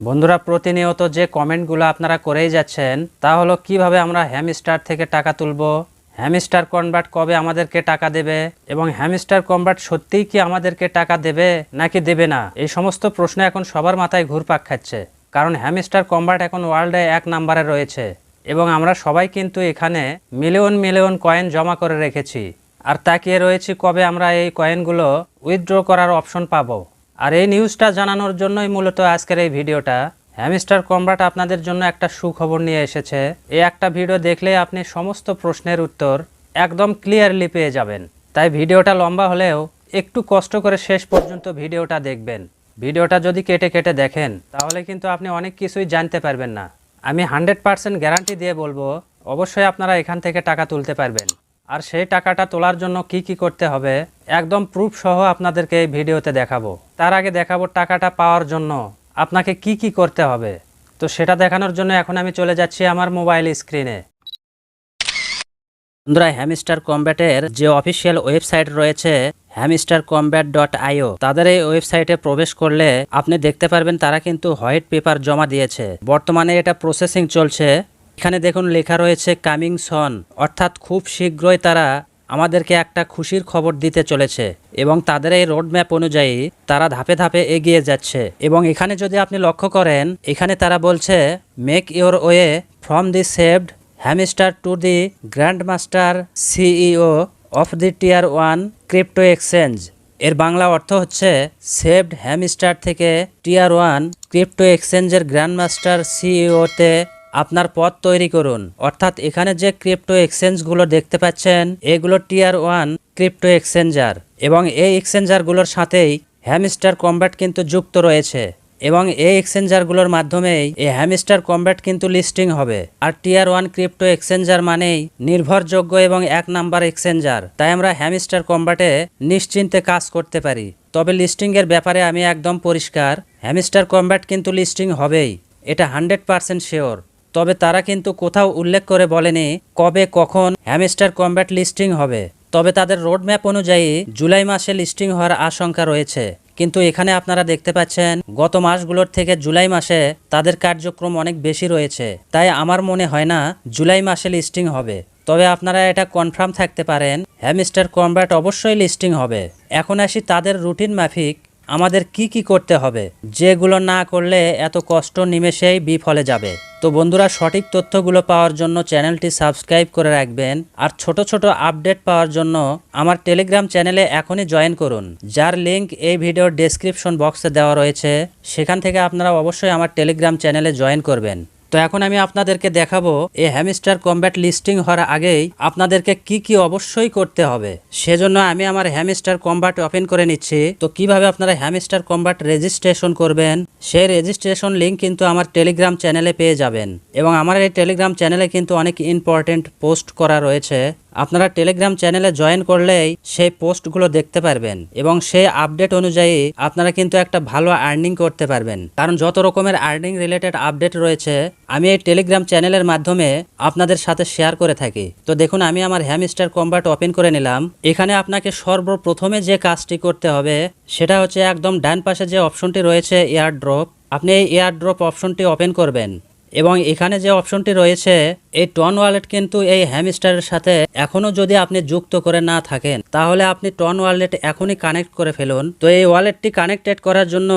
বন্ধুরা, প্রতিনিয়ত যে কমেন্টগুলো আপনারা করেই যাচ্ছেন, তা হলো কীভাবে আমরা হ্যামস্টার থেকে টাকা তুলব, হ্যামস্টার কনভার্ট কবে আমাদেরকে টাকা দেবে, এবং হ্যামস্টার কনভার্ট সত্যিই কি আমাদেরকে টাকা দেবে নাকি দেবে না, এই সমস্ত প্রশ্ন এখন সবার মাথায় ঘুরপাক খাচ্ছে। কারণ হ্যামস্টার কনভার্ট এখন ওয়ার্ল্ডে এক নাম্বারে রয়েছে, এবং আমরা সবাই কিন্তু এখানে মিলিয়ন মিলিয়ন কয়েন জমা করে রেখেছি। আর তাকিয়ে রয়েছি কবে আমরা এই কয়েনগুলো উইথড্র করার অপশন পাবো। আর এই নিউজটা জানানোর জন্যই মূলত আজকের এই ভিডিওটা। হ্যামিস্টার কমব্রাট আপনাদের জন্য একটা সুখবর নিয়ে এসেছে। এই একটা ভিডিও দেখলে আপনি সমস্ত প্রশ্নের উত্তর একদম ক্লিয়ারলি পেয়ে যাবেন। তাই ভিডিওটা লম্বা হলেও একটু কষ্ট করে শেষ পর্যন্ত ভিডিওটা দেখবেন। ভিডিওটা যদি কেটে কেটে দেখেন, তাহলে কিন্তু আপনি অনেক কিছুই জানতে পারবেন না। আমি হান্ড্রেড পার্সেন্ট গ্যারান্টি দিয়ে বলব, অবশ্যই আপনারা এখান থেকে টাকা তুলতে পারবেন। আর সেই টাকাটা তোলার জন্য কি কি করতে হবে, একদম প্রুফ সহ আপনাদেরকে এই ভিডিওতে দেখাবো। তার আগে দেখাবো টাকাটা পাওয়ার জন্য আপনাকে কি কি করতে হবে। তো সেটা দেখানোর জন্য এখন আমি চলে যাচ্ছি আমার মোবাইল স্ক্রিনে বন্ধুরা হ্যামস্টার কম্ব্যাটের যে অফিসিয়াল ওয়েবসাইট রয়েছে হ্যামস্টার কম্ব্যাট ডট আইও তাদের এই ওয়েবসাইটে প্রবেশ করলে আপনি দেখতে পারবেন তারা কিন্তু হোয়াইট পেপার জমা দিয়েছে। বর্তমানে এটা প্রসেসিং চলছে। এখানে দেখুন লেখা রয়েছে কামিং সন, অর্থাৎ খুব শীঘ্রই তারা আমাদেরকে একটা খুশির খবর দিতে চলেছে এবং তাদের এই রোডম্যাপ অনুযায়ী তারা ধাপে ধাপে এগিয়ে যাচ্ছে। এবং এখানে যদি আপনি লক্ষ্য করেন, এখানে তারা বলছে make your way from the saved hamster to the grand master CEO of the tier one crypto exchange এর বাংলা অর্থ হচ্ছে সেভড হ্যামস্টার থেকে টিয়ার ওয়ান ক্রিপ্টো এক্সচেঞ্জের গ্র্যান্ড মাস্টার সিইওতে আপনার পথ তৈরি করুন। অর্থাৎ এখানে যে ক্রিপ্টো এক্সচেঞ্জগুলো দেখতে পাচ্ছেন, এগুলো টিয়ার ওয়ান ক্রিপ্টো এক্সচেঞ্জার এবং এই এক্সচেঞ্জারগুলোর সাথেই হ্যামস্টার কম্ব্যাট কিন্তু যুক্ত রয়েছে এবং এই এক্সচেঞ্জারগুলোর মাধ্যমেই এই হ্যামস্টার কম্ব্যাট কিন্তু লিস্টিং হবে। আর টিয়ার ওয়ান ক্রিপ্টো এক্সচেঞ্জার মানেই নির্ভরযোগ্য এবং এক নাম্বার এক্সচেঞ্জার। তাই আমরা হ্যামস্টার কম্ব্যাটে নিশ্চিন্তে কাজ করতে পারি। তবে লিস্টিংয়ের ব্যাপারে আমি একদম পরিষ্কার, হ্যামস্টার কম্ব্যাট কিন্তু লিস্টিং হবেই, এটা হান্ড্রেড পার্সেন্ট শিওর। তবে তারা কিন্তু কোথাও উল্লেখ করে বলেনি কবে, কখন হ্যামস্টার কম্ব্যাট লিস্টিং হবে। তবে তাদের রোডম্যাপ অনুযায়ী জুলাই মাসে লিস্টিং হওয়ার আশঙ্কা রয়েছে। কিন্তু এখানে আপনারা দেখতে পাচ্ছেন, গত মাসগুলোর থেকে জুলাই মাসে তাদের কার্যক্রম অনেক বেশি রয়েছে। তাই আমার মনে হয় না জুলাই মাসে লিস্টিং হবে। তবে আপনারা এটা কনফার্ম থাকতে পারেন, হ্যামস্টার কম্ব্যাট অবশ্যই লিস্টিং হবে। এখন আসি তাদের রুটিন মাফিক, আমাদের কি কি করতে হবে, যেগুলো না করলে এত কষ্ট নিমেষেই বিফলে যাবে। তো বন্ধুরা সঠিক তথ্যগুলো পাওয়ার জন্য চ্যানেলটি সাবস্ক্রাইব করে রাখবেন আর ছোট ছোট আপডেট পাওয়ার জন্য আমার টেলিগ্রাম চ্যানেলে এখনই জয়েন করুন, যার লিংক এই ভিডিওর ডেসক্রিপশন বক্সে দেওয়া রয়েছে। সেখান থেকে আপনারা অবশ্যই আমার টেলিগ্রাম চ্যানেলে জয়েন করবেন। তো এখন আমি আপনাদেরকে দেখাবো এই হ্যামস্টার কম্ব্যাট লিস্টিং হওয়ার আগেই আপনাদেরকে কি কি অবশ্যই করতে হবে। সেজন্য আমি আমার হ্যামস্টার কম্ব্যাট ওপেন করে নিচ্ছি। তো কীভাবে আপনারা হ্যামস্টার কম্ব্যাট রেজিস্ট্রেশন করবেন, সেই রেজিস্ট্রেশন লিঙ্ক কিন্তু আমার টেলিগ্রাম চ্যানেলে পেয়ে যাবেন। এবং আমার এই টেলিগ্রাম চ্যানেলে কিন্তু অনেক ইম্পর্টেন্ট পোস্ট করা রয়েছে। আপনারা টেলিগ্রাম চ্যানেলে জয়েন করলেই সেই পোস্টগুলো দেখতে পারবেন এবং সেই আপডেট অনুযায়ী আপনারা কিন্তু একটা ভালো আর্নিং করতে পারবেন। কারণ যত রকমের আর্নিং রিলেটেড আপডেট রয়েছে, আমি এই টেলিগ্রাম চ্যানেলের মাধ্যমে আপনাদের সাথে শেয়ার করে থাকি। তো দেখুন, আমি আমার হ্যামস্টার কম্বাট ওপেন করে নিলাম। এখানে আপনাকে সর্বপ্রথমে যে কাজটি করতে হবে, সেটা হচ্ছে একদম ডান পাশে যে অপশনটি রয়েছে এয়ার ড্রপ আপনি এই এয়ার ড্রপ অপশনটি ওপেন করবেন। এবং এখানে যে অপশনটি রয়েছে, এই টন ওয়ালেট কিন্তু এই হ্যামস্টারের সাথে এখনও যদি আপনি যুক্ত করে না থাকেন, তাহলে আপনি টন ওয়ালেট এখনই কানেক্ট করে ফেলুন। তো এই ওয়ালেটটি কানেক্টেড করার জন্য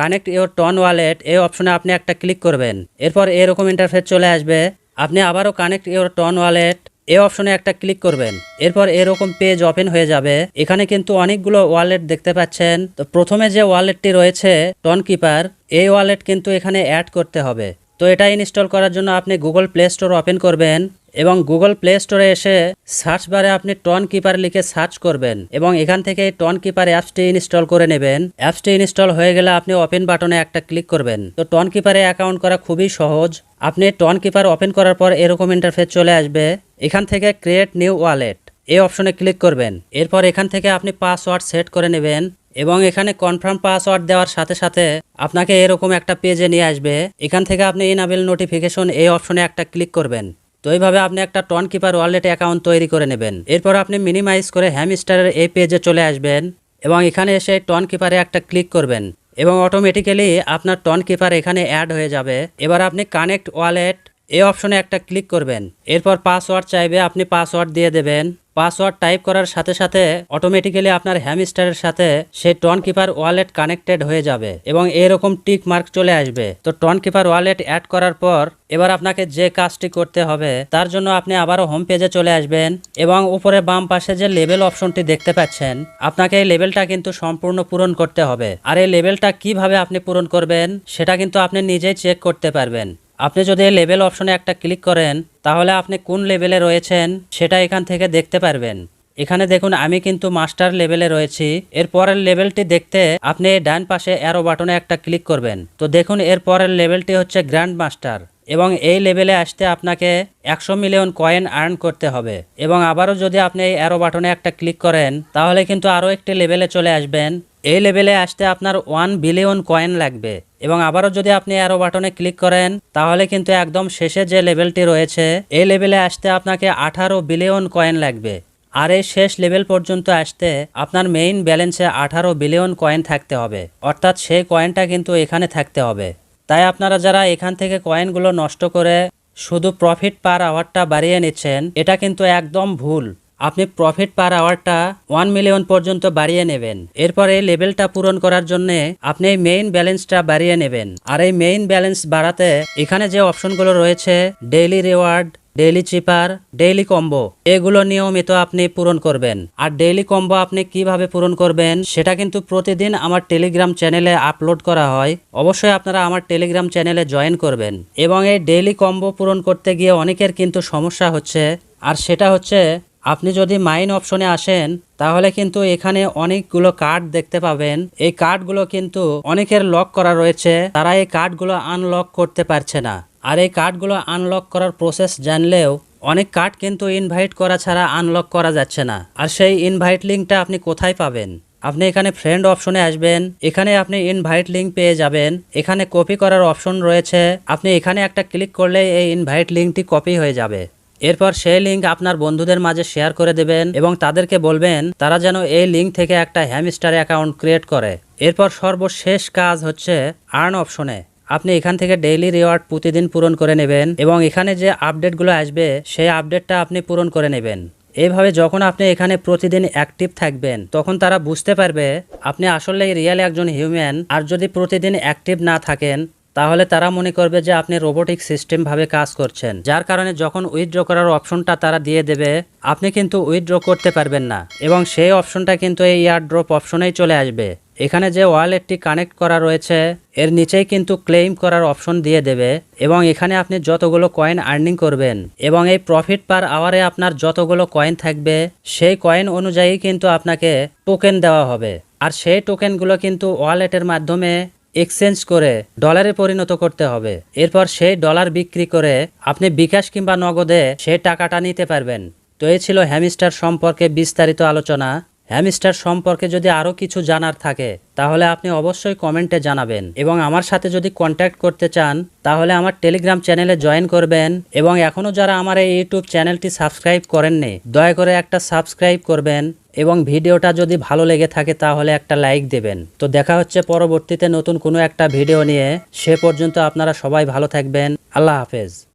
কানেক্ট ইওর টন ওয়ালেট এই অপশনে আপনি একটা ক্লিক করবেন। এরপর এরকম ইন্টারফেস চলে আসবে। আপনি আবারও কানেক্ট ইওর টন ওয়ালেট এই অপশনে একটা ক্লিক করবেন। এরপর এরকম পেজ ওপেন হয়ে যাবে। এখানে কিন্তু অনেকগুলো ওয়ালেট দেখতে পাচ্ছেন। তো প্রথমে যে ওয়ালেটটি রয়েছে, টন কিপার, এই ওয়ালেট কিন্তু এখানে অ্যাড করতে হবে। তো এটা ইনস্টল করার জন্য আপনি গুগল প্লে স্টোর ওপেন করবেন এবং গুগল প্লে স্টোরে এসে সার্চ বারে আপনি টন কিপার লিখে সার্চ করবেন এবং এখান থেকে টন কিপার অ্যাপসটি ইনস্টল করে নেবেন। অ্যাপসটি ইনস্টল হয়ে গেলে আপনি ওপেন বাটনে একটা ক্লিক করবেন। তো টন কিপারে অ্যাকাউন্ট করা খুবই সহজ। আপনি টন কিপার ওপেন করার পর এরকম ইন্টারফেস চলে আসবে। এখান থেকে ক্রিয়েট নিউ ওয়ালেট এই অপশনে ক্লিক করবেন। এরপর এখান থেকে আপনি পাসওয়ার্ড সেট করে নেবেন। এবং এখানে কনফার্ম পাসওয়ার্ড দেওয়ার সাথে সাথে আপনাকে এরকম একটা পেজে নিয়ে আসবে। এখান থেকে আপনি ইনাবেল নোটিফিকেশন এই অপশনে একটা ক্লিক করবেন। তো এইভাবে আপনি একটা টন কিপার ওয়ালেট অ্যাকাউন্ট তৈরি করে নেবেন। এরপর আপনি মিনিমাইজ করে হ্যামস্টারের এই পেজে চলে আসবেন এবং এখানে এসে টন কিপারে একটা ক্লিক করবেন। এবং অটোমেটিক্যালি আপনার টন কিপার এখানে অ্যাড হয়ে যাবে। এবার আপনি কানেক্ট ওয়ালেট এই অপশনে একটা ক্লিক করবেন। এরপর পাসওয়ার্ড চাইবে, আপনি পাসওয়ার্ড দিয়ে দেবেন। পাসওয়ার্ড টাইপ করার সাথে সাথে অটোমেটিক্যালি আপনার হ্যামস্টারের সাথে সেই টন কিপার ওয়ালেট কানেক্টেড হয়ে যাবে এবং এরকম টিক মার্ক চলে আসবে। তো টন কিপার ওয়ালেট অ্যাড করার পর এবার আপনাকে যে কাজটি করতে হবে, তার জন্য আপনি আবারও হোম পেজে চলে আসবেন এবং উপরে বাম পাশে যে লেভেল অপশনটি দেখতে পাচ্ছেন, আপনাকে এই লেভেলটা কিন্তু সম্পূর্ণ পূরণ করতে হবে। আর এই লেভেলটা কীভাবে আপনি পূরণ করবেন, সেটা কিন্তু আপনি নিজেই চেক করতে পারবেন। আপনি যদি লেভেল অপশনে একটা ক্লিক করেন, তাহলে আপনি কোন লেভেলে রয়েছেন সেটা এখান থেকে দেখতে পারবেন। এখানে দেখুন, আমি কিন্তু মাস্টার লেভেলে রয়েছি। এর পরের লেভেলটি দেখতে আপনি ডান পাশে অ্যারো বাটনে একটা ক্লিক করবেন। তো দেখুন, এর পরের লেভেলটি হচ্ছে গ্র্যান্ড মাস্টার এবং এই লেভেলে আসতে আপনাকে একশো মিলিয়ন কয়েন আর্ন করতে হবে। এবং আবারও যদি আপনি এই অ্যারো বাটনে একটা ক্লিক করেন, তাহলে কিন্তু আরও একটি লেভেলে চলে আসবেন। এই লেভেলে আসতে আপনার ওয়ান বিলিয়ন কয়েন লাগবে। এবং আবারও যদি আপনি অ্যারো বাটনে ক্লিক করেন, তাহলে কিন্তু একদম শেষে যে লেভেলটি রয়েছে এই লেভেলে আসতে আপনাকে আঠারো বিলিয়ন কয়েন লাগবে। আর এই শেষ লেভেল পর্যন্ত আসতে আপনার মেইন ব্যালেন্সে আঠারো বিলিয়ন কয়েন থাকতে হবে। অর্থাৎ সেই কয়েনটা কিন্তু এখানে থাকতে হবে। তাই আপনারা যারা এখান থেকে কয়েনগুলো নষ্ট করে শুধু প্রফিট পার আওয়ারটা বাড়িয়ে নিচ্ছেন, এটা কিন্তু একদম ভুল। আপনি প্রফিট পার আওয়ারটা ওয়ান মিলিয়ন পর্যন্ত বাড়িয়ে নেবেন। এরপর এই লেভেলটা পূরণ করার জন্য আপনি মেইন ব্যালেন্সটা বাড়িয়ে নেবেন। আর এই মেইন ব্যালেন্স বাড়াতে এখানে যে অপশনগুলো রয়েছে daily reward daily cipher daily combo এগুলো নিয়মিত আপনি পূরণ করবেন। আর ডেইলি কম্বো আপনি কীভাবে পূরণ করবেন, সেটা কিন্তু প্রতিদিন আমার টেলিগ্রাম চ্যানেলে আপলোড করা হয়। অবশ্যই আপনারা আমার টেলিগ্রাম চ্যানেলে জয়েন করবেন। এবং এই ডেইলি কম্বো পূরণ করতে গিয়ে অনেকের কিন্তু সমস্যা হচ্ছে। আর সেটা হচ্ছে আপনি যদি মাইন অপশনে আসেন, তাহলে কিন্তু এখানে অনেকগুলো কার্ড দেখতে পাবেন। এই কার্ডগুলো কিন্তু অনেকের লক করা রয়েছে। তারা এই কার্ডগুলো আনলক করতে পারছে না। আর এই কার্ডগুলো আনলক করার প্রসেস জানলেও অনেক কার্ড কিন্তু ইনভাইট করা ছাড়া আনলক করা যাচ্ছে না। আর সেই ইনভাইট লিঙ্কটা আপনি কোথায় পাবেন? আপনি এখানে ফ্রেন্ড অপশনে আসবেন। এখানে আপনি ইনভাইট লিঙ্ক পেয়ে যাবেন। এখানে কপি করার অপশন রয়েছে। আপনি এখানে একটা ক্লিক করলে এই ইনভাইট লিঙ্কটি কপি হয়ে যাবে। এরপর সেই লিঙ্ক আপনার বন্ধুদের মাঝে শেয়ার করে দেবেন এবং তাদেরকে বলবেন, তারা যেন এই লিঙ্ক থেকে একটা হ্যামস্টার অ্যাকাউন্ট ক্রিয়েট করে। এরপর সর্বশেষ কাজ হচ্ছে আর্ন অপশনে। আপনি এখান থেকে ডেইলি রিওয়ার্ড প্রতিদিন পূরণ করে নেবেন এবং এখানে যে আপডেটগুলো আসবে, সেই আপডেটটা আপনি পূরণ করে নেবেন। এইভাবে যখন আপনি এখানে প্রতিদিন অ্যাক্টিভ থাকবেন, তখন তারা বুঝতে পারবে, আপনি আসলে রিয়েল একজন হিউম্যান, আর যদি প্রতিদিন অ্যাক্টিভ না থাকেন তাহলে তারা মনে করবে যে আপনি রোবোটিক সিস্টেম ভাবে কাজ করছেন। যার কারণে যখন উইথড্র করার অপশনটা তারা দিয়ে দেবে, আপনি কিন্তু উইথড্র করতে পারবেন না। এবং সেই অপশনটা কিন্তু এই ইয়ার ড্রপ অপশনেই চলে আসবে। এখানে যে ওয়ালেটটি কানেক্ট করা রয়েছে, এর নিচেই কিন্তু ক্লেম করার অপশন দিয়ে দেবে এবং এখানে আপনি যতগুলো কয়েন আর্নিং করবেন এবং এই প্রফিট পার আওয়ারে আপনার যতগুলো কয়েন থাকবে, সেই কয়েন অনুযায়ী কিন্তু আপনাকে টোকেন দেওয়া হবে। আর সেই টোকেনগুলো কিন্তু ওয়ালেটের মাধ্যমে এক্সচেঞ্জ করে ডলারে পরিণত করতে হবে। এরপর সেই ডলার বিক্রি করে আপনি বিকাশ কিংবা নগদে সেই টাকাটা নিতে পারবেন। তো এই ছিল হ্যামিস্টার সম্পর্কে বিস্তারিত আলোচনা। হ্যামিস্টার সম্পর্কে যদি আরও কিছু জানার থাকে, তাহলে আপনি অবশ্যই কমেন্টে জানাবেন। এবং আমার সাথে যদি কন্ট্যাক্ট করতে চান, তাহলে আমার টেলিগ্রাম চ্যানেলে জয়েন করবেন। এবং এখনও যারা আমার এই ইউটিউব চ্যানেলটি সাবস্ক্রাইব করেননি, দয়া করে একটা সাবস্ক্রাইব করবেন। এবং ভিডিওটা যদি ভালো লেগে থাকে তাহলে একটা লাইক দেবেন। তো দেখা হচ্ছে পরবর্তীতে নতুন কোনো একটা ভিডিও নিয়ে। সে পর্যন্ত আপনারা সবাই ভালো থাকবেন। আল্লাহ হাফেজ।